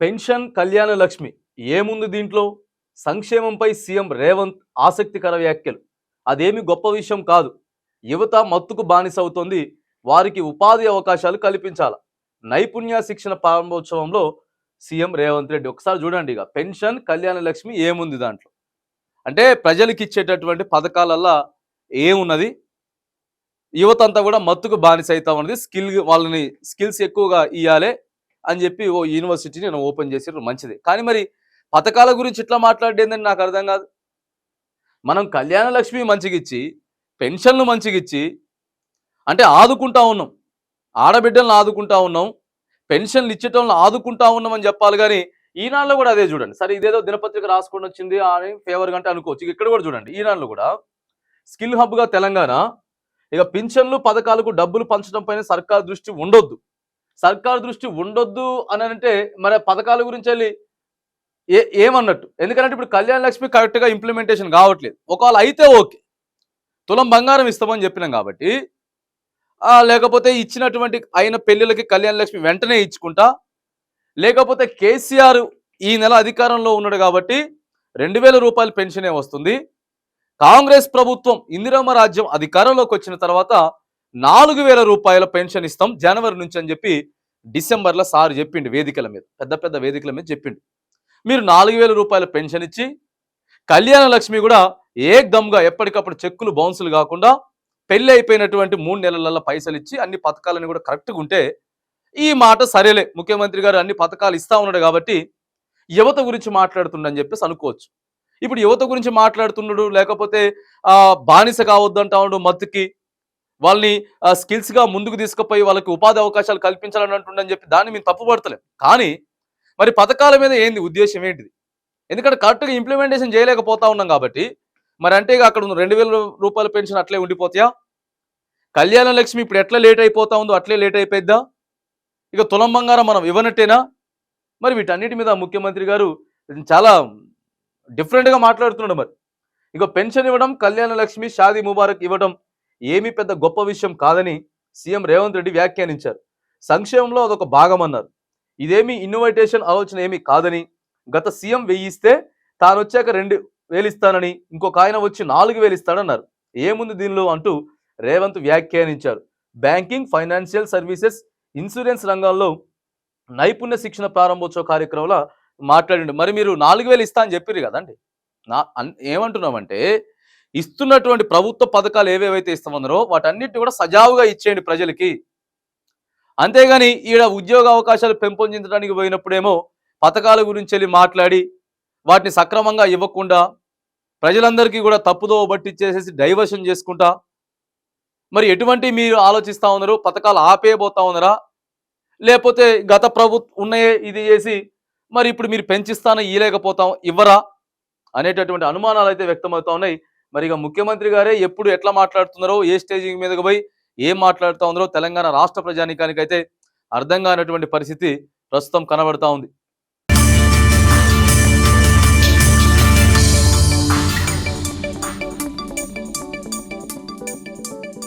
Pension Kalyana Lakshmi ఏముంది దీంట్లో? సంక్షేమంపై సీఎం రేవంత్ ఆసక్తికర వ్యాఖ్యలు. అదేమి గొప్ప విషయం కాదు. యువత మత్తుకు బానిసవుతోంది. వారికి ఉపాధి అవకాశాలు కల్పించాల. నైపుణ్య శిక్షణ ప్రారంభోత్సవంలో సీఎం రేవంత్ రెడ్డి. ఒకసారి చూడండి ఇక. పెన్షన్ కళ్యాణ లక్ష్మి ఏముంది దాంట్లో? అంటే ప్రజలకు ఇచ్చేటటువంటి పథకాలల్లా ఏమున్నది? యువత అంతా కూడా మత్తుకు బానిస అవుతా ఉన్నది స్కిల్ వాళ్ళని స్కిల్స్ ఎక్కువగా ఇవ్వాలి అని చెప్పి ఓ యూనివర్సిటీని నేను ఓపెన్ చేసారు మంచిది. కానీ మరి పథకాల గురించి ఇట్లా మాట్లాడేందని నాకు అర్థం కాదు. మనం కళ్యాణ లక్ష్మి మంచిగిచ్చి పెన్షన్లు మంచిగిచ్చి అంటే ఆదుకుంటా ఉన్నాం. ఆడబిడ్డలను ఆదుకుంటా ఉన్నాం. పెన్షన్లు ఇచ్చేటోళ్ళని ఆదుకుంటా ఉన్నామని చెప్పాలి కానీ ఈనాడులో కూడా అదే చూడండి. సరే ఇదేదో దినపత్రిక రాసుకొని వచ్చింది అని ఫేవర్ అంటే అనుకోవచ్చు. ఇక్కడ కూడా చూడండి. ఈనాడులో కూడా స్కిల్ హబ్గా తెలంగాణ ఇక పింఛన్లు పథకాలకు డబ్బులు పంచడం పైన సర్కార్ దృష్టి ఉండొద్దు. సర్కార్ దృష్టి ఉండొద్దు అని అంటే మరి పథకాల గురించి వెళ్ళి ఏ ఏమన్నట్టు? ఎందుకంటే ఇప్పుడు కళ్యాణ లక్ష్మి కరెక్ట్గా ఇంప్లిమెంటేషన్ కావట్లేదు. ఒకవేళ అయితే ఓకే. తులం బంగారం ఇస్తామని చెప్పినాం కాబట్టి లేకపోతే ఇచ్చినటువంటి అయిన పెళ్ళిళ్ళకి కళ్యాణ లక్ష్మి వెంటనే ఇచ్చుకుంటా లేకపోతే కేసీఆర్ ఈ నెల అధికారంలో ఉన్నాడు కాబట్టి రెండు వేల రూపాయల పెన్షనే వస్తుంది. కాంగ్రెస్ ప్రభుత్వం ఇందిరమ్మ రాజ్యం అధికారంలోకి వచ్చిన తర్వాత నాలుగు వేల రూపాయల పెన్షన్ ఇస్తాం జనవరి నుంచి అని చెప్పి డిసెంబర్లో సార్ చెప్పిండు వేదికల మీద పెద్ద పెద్ద వేదికల మీద చెప్పిండు. మీరు నాలుగు వేల రూపాయల పెన్షన్ ఇచ్చి కళ్యాణ లక్ష్మి కూడా ఏకదమ్గా ఎప్పటికప్పుడు చెక్కులు బౌన్సులు కాకుండా పెళ్ళి అయిపోయినటువంటి మూడు నెలల పైసలు ఇచ్చి అన్ని పథకాలని కూడా కరెక్ట్గా ఉంటే ఈ మాట సరేలే ముఖ్యమంత్రి గారు అన్ని పథకాలు ఇస్తా ఉన్నాడు కాబట్టి యువత గురించి మాట్లాడుతుండని చెప్పేసి అనుకోవచ్చు. ఇప్పుడు యువత గురించి మాట్లాడుతున్నాడు లేకపోతే బానిస కావద్దంటా ఉన్నాడు మత్తుకి వాళ్ళని ఆ, ముందుకు తీసుకుపోయి వాళ్ళకి ఉపాధి అవకాశాలు కల్పించాలని అంటుండని చెప్పి దాన్ని మేము తప్పుపడతలేం కానీ మరి పథకాల మీద ఏంది ఉద్దేశం ఏంటిది? ఎందుకంటే కరెక్ట్గా ఇంప్లిమెంటేషన్ చేయలేకపోతా ఉన్నాం కాబట్టి మరి అంటే ఇక అక్కడ ఉన్న రెండు వేల రూపాయల పెన్షన్ అట్లే ఉండిపోతాయా? కళ్యాణ లక్ష్మి ఇప్పుడు ఎట్లా లేట్ అయిపోతా ఉందో అట్లే లేట్ అయిపోయిద్దా? ఇక తులం బంగారం మనం ఇవ్వనట్టేనా? మరి వీటన్నిటి మీద ముఖ్యమంత్రి గారు చాలా డిఫరెంట్గా మాట్లాడుతున్నాడు మరి. ఇక పెన్షన్ ఇవ్వడం కళ్యాణ లక్ష్మి షాదీ ముబారక్ ఇవ్వడం ఏమీ పెద్ద గొప్ప విషయం కాదని సీఎం రేవంత్ రెడ్డి వ్యాఖ్యానించారు. సంక్షేమంలో అదొక భాగం అన్నారు ఇదేమి ఇన్నోవేటేషన్ ఆలోచన ఏమీ కాదని గత సీఎం వెయ్యిస్తే తాను వచ్చాక రెండు వేలు ఇస్తానని ఇంకొక ఆయన వచ్చి నాలుగు వేలు ఇస్తాడన్నారు ఏముంది దీనిలో అంటూ రేవంత్ వ్యాఖ్యానించారు. బ్యాంకింగ్ ఫైనాన్షియల్ సర్వీసెస్ ఇన్సూరెన్స్ రంగాల్లో నైపుణ్య శిక్షణ ప్రారంభోత్సవ కార్యక్రమంలో మాట్లాడండి. మరి మీరు నాలుగు వేలు ఇస్తా అని చెప్పారు కదండి. నా ఏమంటున్నామంటే ఇస్తున్నటువంటి ప్రభుత్వ పథకాలు ఏవేవైతే ఇస్తామన్నారో వాటన్నిటిని కూడా సజావుగా ఇచ్చేయండి ప్రజలకి. అంతేగాని ఈడ ఉద్యోగ అవకాశాలు పెంపొందించడానికి పోయినప్పుడేమో పథకాల గురించి వెళ్ళి మాట్లాడి వాటిని సక్రమంగా ఇవ్వకుండా ప్రజలందరికీ కూడా తప్పుదో బట్టిచ్చేసేసి డైవర్షన్ చేసుకుంటా. మరి ఎటువంటి మీరు ఆలోచిస్తూ ఉన్నారు పథకాలు ఆపేయబోతా ఉన్నారా? లేకపోతే గత ప్రభుత్వం ఉన్నాయే ఇది చేసి మరి ఇప్పుడు మీరు పెంచిస్తానో ఇవ్వలేకపోతాం ఇవ్వరా? అనేటటువంటి అనుమానాలు అయితే వ్యక్తమవుతా ఉన్నాయి. మరి ఇక ముఖ్యమంత్రి గారే ఎప్పుడు ఎట్లా మాట్లాడుతున్నారో ఏ స్టేజ్ మీదకి పోయి ఏం మాట్లాడుతూ ఉన్నారో తెలంగాణ రాష్ట్ర ప్రజానికానికైతే అర్థం కానటువంటి పరిస్థితి ప్రస్తుతం కనబడతా ఉంది.